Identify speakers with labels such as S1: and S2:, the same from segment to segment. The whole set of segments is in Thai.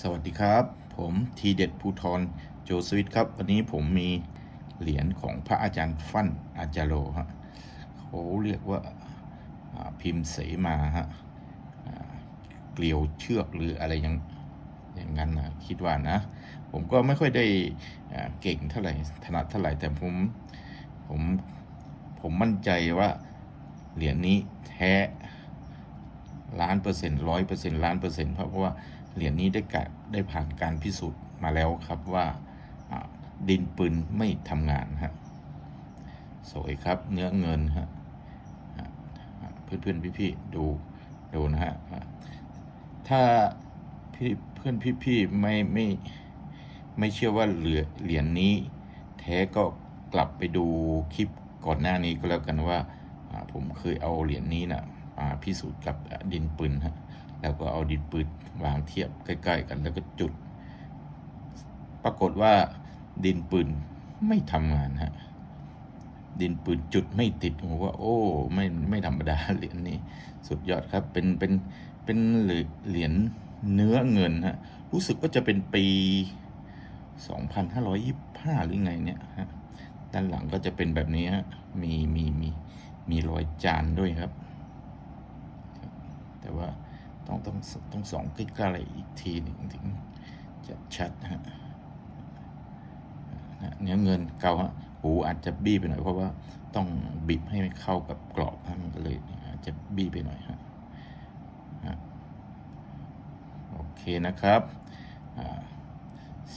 S1: สวัสดีครับ ผมทีเด็ดภูทรโจสวิตครับ วันนี้ผมมีเหรียญของพระอาจารย์ฟั่นอาจารโลฮะเขาเรียกว่าพิมพ์เสมาฮะเกลียวเชือกหรืออะไรอย่างอย่างนั้นนะคิดว่านะ ผมก็ไม่ค่อยได้เก่งเท่าไหร่ถนัดเท่าไหร่ แต่ผมผมผมมั่นใจว่าเหรียญนี้แท้ ล้านเปอร์เซ็นต์ร้อยเปอร์เซ็นต์ล้านเปอร์เซ็นต์เพราะว่าเหรียญนี้ได้กะได้ผ่านการพิสูจน์มาแล้วครับว่าดินปืนไม่ทำงานฮะสวยครับเนื้อเงินฮะเพื่อนเพื่อนพี่พี่ๆดูดูนะฮะถ้าพี่เพื่อนพี่พี่ๆไม่ไม่ไม่เชื่อว่าเหรียญเหรียญนี้ แท้ก็กลับไปดูคลิปก่อนหน้านี้ก็แล้วกันว่าอ่าผมเคยเอาเหรียญนี้นะ มาพิสูจน์กับดินปืนฮะแล้วก็เอาดินปืนวางเทียบใกล้ ๆ กันแล้วก็จุด ปรากฏว่าดินปืนไม่ทำงานฮะดินปืนจุดไม่ติดผมว่าโอ้ไม่ไม่ธรรมดาเหรียญนี้สุดยอดครับเป็นเป็นเป็นเหรียญเนื้อเงินฮะรู้สึกว่าจะเป็นปี 2525 หรือไงเนี่ยฮะด้านหลังก็จะเป็นแบบนี้ฮะมีมีมีมีรอยจานด้วยครับ แต่ว่าต้องต้องต้องส่องใกล้ๆอีกทีหนึ่งถึงจะชัดฮะเนื้อเงินเก่าฮะหูอาจจะบี้ไปหน่อยเพราะว่าต้องบีบให้มันเข้ากับกรอบฮะมันก็เลยอาจจะบี้ไปหน่อยฮะโอเคนะครับ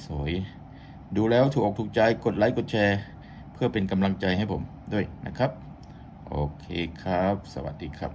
S1: สวย ดูแล้วถูกอกถูกใจกดไลค์กดแชร์ เพื่อเป็นกำลังใจให้ผมด้วยนะครับ โอเคครับ สวัสดีครับ